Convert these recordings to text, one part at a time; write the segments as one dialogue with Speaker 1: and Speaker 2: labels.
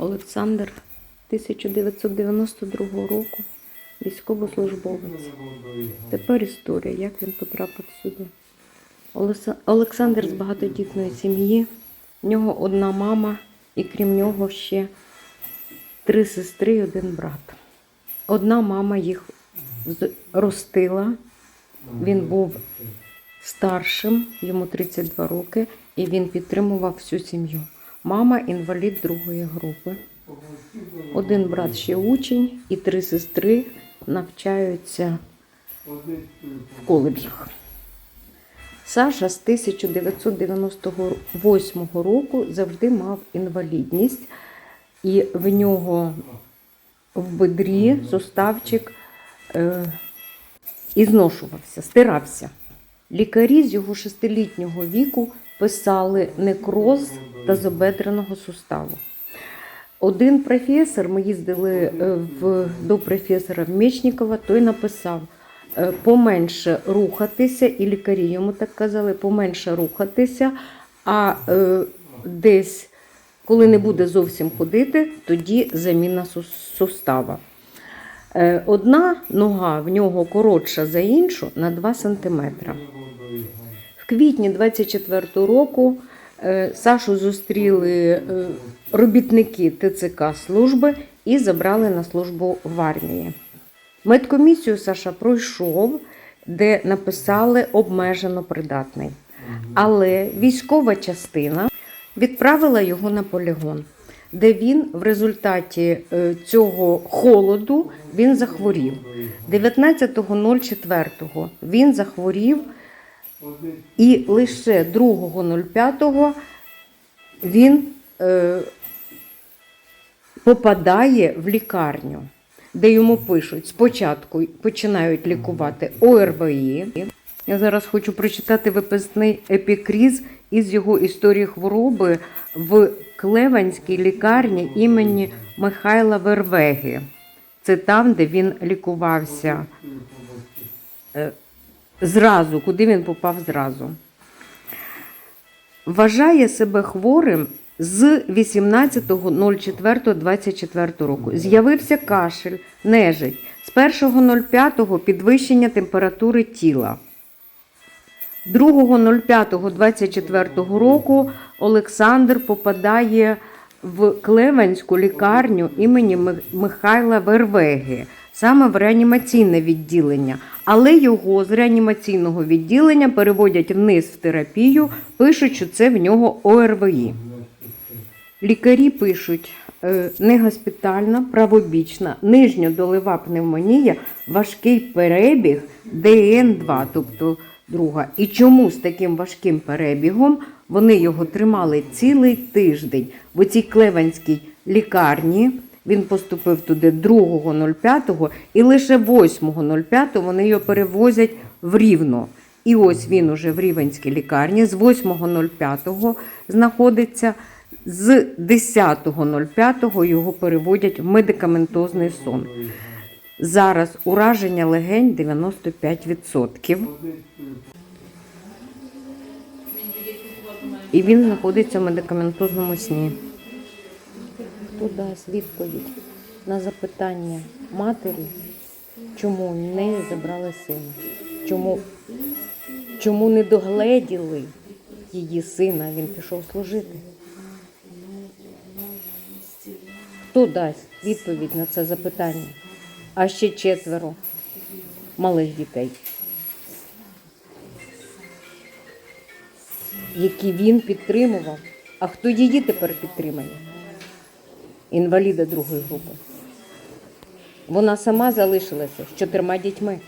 Speaker 1: Олександр 1992 року, військовослужбовець. Тепер історія, як він потрапив сюди. Олександр з багатодітної сім'ї. В нього одна мама, і крім нього ще три сестри і один брат. Одна мама їх ростила. Він був старшим, йому 32 роки, і він підтримував всю сім'ю. Мама інвалід другої групи. Один брат ще учень, і три сестри навчаються в коледжах. Саша з 1998 року завжди мав інвалідність, і в нього в бедрі суставчик е, і зношувався, стирався. Лікарі з його шестилітнього віку писали некроз тазобедреного суставу. Один професор, ми їздили е, в, до професора Мечникова, той написав е, поменше рухатися, і лікарі йому так казали, поменше рухатися, а е, десь, коли не буде зовсім ходити, тоді заміна сус- сустава. Е, Одна нога в нього коротша за іншу на 2 см. Квітні 24 року е, Сашу зустріли е, робітники ТЦК служби і забрали на службу в армії. Медкомісію Саша пройшов, де написали обмежено придатний. Але військова частина відправила його на полігон, де він в результаті е, цього холоду він захворів. 19.04 він захворів, і лише 2.05 він е, попадає в лікарню, де йому пишуть, спочатку починають лікувати ОРВІ. Я зараз хочу прочитати виписний епікріз із його історії хвороби в Клеванській лікарні імені Михайла Вервеги. Це там, де він лікувався е, зразу, куди він попав зразу. Вважає себе хворим з 18.04.24 року. З'явився кашель, нежить. З 1.05 підвищення температури тіла. 2.05.24 року Олександр попадає в Клеванську лікарню імені Михайла Вервеги, саме в реанімаційне відділення. Але його з реанімаційного відділення переводять вниз в терапію, пишуть, що це в нього ОРВІ. Лікарі пишуть е, негоспітальна, правобічна, нижньодолева пневмонія, важкий перебіг ДН2, тобто друга. І чому з таким важким перебігом вони його тримали цілий тиждень в оцій Клеванській лікарні. Він поступив туди 2.05 і лише 8.05 вони його перевозять в Рівно. І ось він уже в Рівенській лікарні з 8.05 знаходиться. З 10.05 його переводять в медикаментозний сон. Зараз ураження легень 95%. І він знаходиться в медикаментозному сні. Хто дасть відповідь на запитання матері, чому в неї забрали сина? Чому, чому не догледіли її сина, він пішов служити? Хто дасть відповідь на це запитання? А ще четверо малих дітей, які він підтримував. А хто її тепер підтримає? Інваліда другої групи. Вона сама залишилася з чотирма дітьми,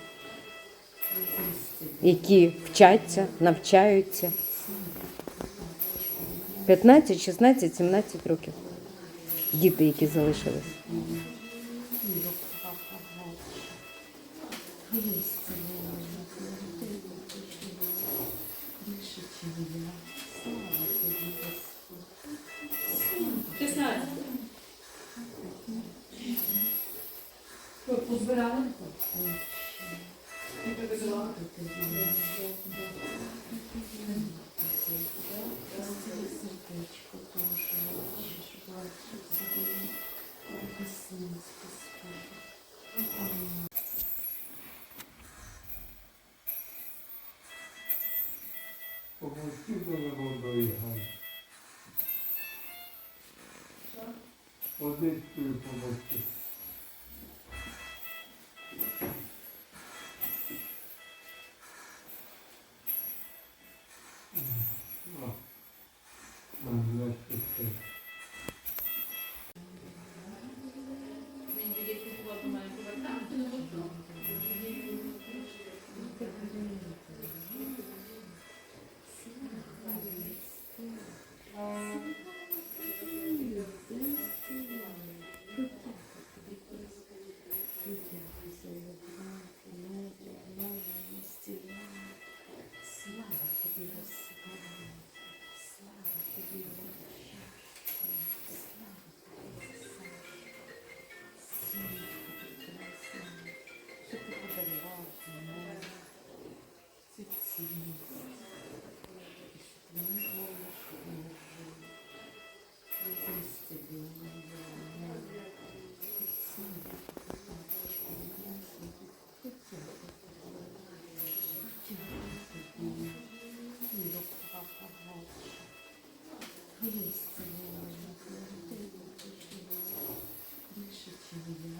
Speaker 1: які вчаться, навчаються. 15, 16, 17 років. Діти, які залишились.
Speaker 2: Позбирали?
Speaker 3: Помогти до молодої Гані. Водичкою помогти. А,
Speaker 2: Есть, больше, чем я.